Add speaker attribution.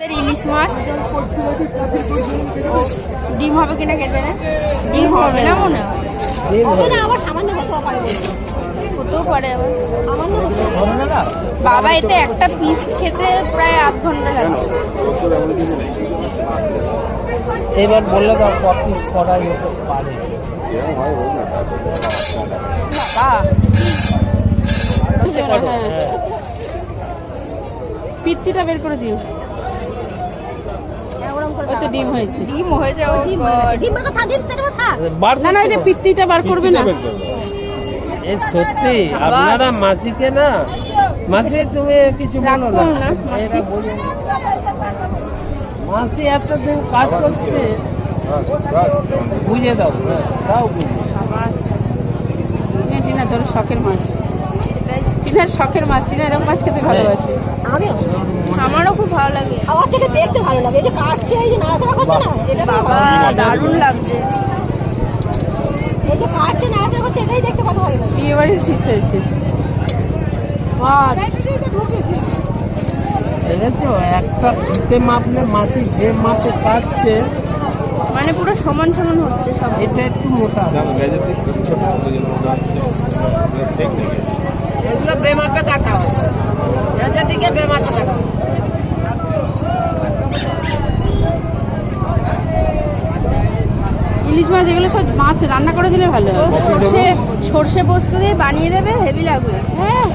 Speaker 1: ইলিশ মাছ ডিম হবে কিনা খেতে না ডিম হবে। না মনে হয়?
Speaker 2: সামান্য পারে।
Speaker 1: হতেও পারে। বাবা এতে একটা পিস খেতে প্রায় আধ ঘণ্টা লাগে।
Speaker 3: এবার বললে তো কপিস করাই হতে পারে।
Speaker 1: বাবা।
Speaker 3: হ্যাঁ।
Speaker 4: পিত্তিটা বের করে দিও। ডিম হয়েছে।
Speaker 1: ডিম হয়ে যাও
Speaker 2: হয়ে ডিম পেটে।
Speaker 3: বার
Speaker 4: না না এটা পিত্তিটা বার করবে না।
Speaker 3: এ সত্যি আপনারা মাসিকে না মাসি তুমি কিছু বলো না।
Speaker 1: মাসি।
Speaker 3: এরা বলে মাসি এতদিন কাজ করছে বুঝে দাও হ্যাঁ বুঝে
Speaker 4: টিনা তোর শখের মাছ। টিনার শখের মাছ টিনা এরকম মাছ খেতে ভালোবাসে।
Speaker 2: আমিও।
Speaker 1: ভালো লাগে।
Speaker 2: আমার থেকে দেখতে ভালো লাগে। এই যে কাটছে এই যে নাড়াচাড়া করছে না? এটা
Speaker 1: বাবা দারুণ লাগছে।
Speaker 2: এই যে কাটছে নাড়াচাড়া করছে এটাই দেখতে কত ভালো লাগে।
Speaker 4: বিয়ে বাড়ির ফিস হয়েছে
Speaker 3: দেখেছ? একটা ফিতে মাপলে মাসি যে মাপে কাটছে
Speaker 1: মানে পুরো সমান সমান হচ্ছে সব।
Speaker 3: এটা একটু মোটা।
Speaker 4: এগুলো বেমাপে কাটা হয় যাদের দিকে বেমাপে কাটা ইলিশ মাছ এগুলো সব মাছ রান্না করে দিলে ভালো
Speaker 1: সর্ষে সর্ষে পোস্ত দিয়ে বানিয়ে দেবে হেভি লাগবে।
Speaker 2: হ্যাঁ।